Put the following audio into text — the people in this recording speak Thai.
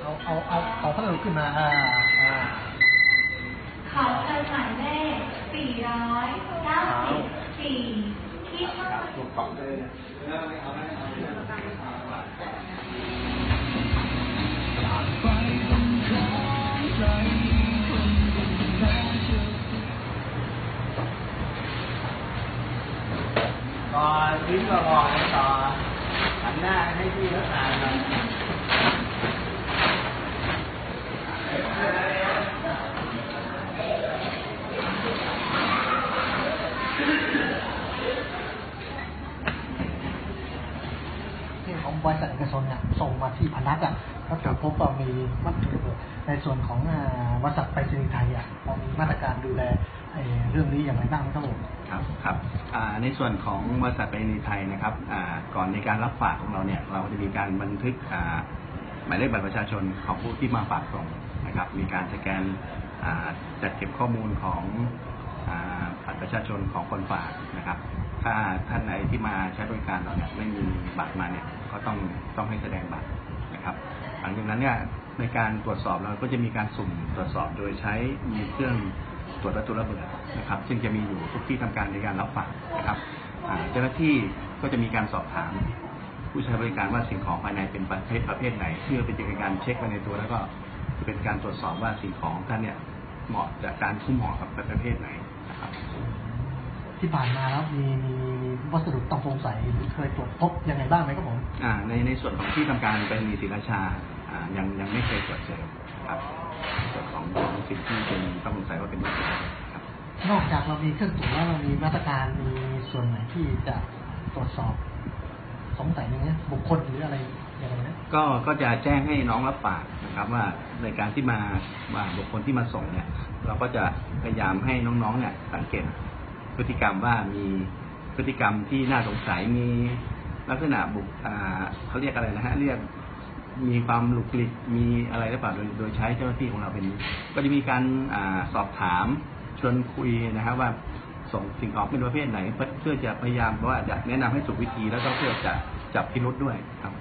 เอาเอาเอาเอาพัสดุขึ้นมาอ่าอ่าขอเชิญหมายเลข494ที่ห้องถูกต้องเลย ก่อนทิ้งก็มองให้ต่อหันหน้าให้พี่เขาอ่านหน่อยของบริษัทเอกชนเนี่ยส่งมาที่พนักอะก็ตรวจพบว่ามีวัตถุระเบิดในส่วนของบริษัทไปรษณีย์ไทยอะเรามีมาตรการดูแลเรื่องนี้อย่างไรบ้างครับผม ครับในส่วนของบริษัทไปรษณีย์ไทยนะครับก่อนในการรับฝากของเราเนี่ยเราจะมีการบันทึกหมายเลขบัตรประชาชนของผู้ที่มาฝากส่งนะครับ มีการสแกนจัดเก็บข้อมูลของบัตรประชาชนของคนฝากนะครับ ถ้าท่านไหนที่มาใช้บริการเราเนี่ยไม่มีบัตรมาเนี่ยก็ต้องต้องให้แสดงบัตรนะครับ หลังจากนั้นเนี่ยในการตรวจสอบเราก็จะมีการสุ่มตรวจสอบโดยใช้มีเครื่อง ตรวจวัตถุระเบิดนะครับ ซึ่งจะมีอยู่ทุกที่ทำการในการรับฝากนะครับอ่าเจ้าหน้าที่ก็จะมีการสอบถาม ผู้ใช้บริการว่าสิ่งของภายในเป็นประเภทประเภทไหนเพื่อเป็นการเช็คไปในตัวแล้วก็จะเป็นการตรวจสอบว่าสิ่งของท่านเนี่ยเหมาะจากการคุ้มเหมาะกับประเภทไหนนะครับ ที่ผ่านมาแล้วมีมีมีวัสดุต้องสงสัยหรือเคยตรวจพบยังไงบ้างไหมครับผมอ่าในในส่วนของที่ทำการไปมีศิลาชาอ่ายังยังไม่เคยตรวจเจอครับ ส่วนของของสิ่งที่เป็นต้องสงสัยว่าเป็นวัตถุระเบิดครับนอกจากเรามีเครื่องตรวจแล้วเรามีมาตรการมีส่วนไหนที่จะตรวจสอบสงสัยอย่างเงี้ยบุคคลหรืออะไรอย่างไรนะก็ก็จะแจ้งให้น้องรับฝากนะครับ ว่าในการที่มาว่าบุคคลที่มาส่งเนี่ย เราก็จะพยายามให้น้องๆ เนี่ย สังเกตพฤติกรรมว่ามีพฤติกรรมที่น่าสงสัยมีลักษณะบุคอ่าเขาเรียกอะไรนะฮะเรียก มีความหลุกหลิกมีอะไรหรือเปล่าโดยโดยใช้เจ้าหน้าที่ของเราเป็นก็จะมีการอาสอบถามชวนคุยนะครับว่าส่งสิ่งของเป็นประเภทไหน เพื่อจะพยายามว่าจะแนะนำให้ถูกวิธีแล้วก็เพื่อจะจับพิรุษด้วยครับ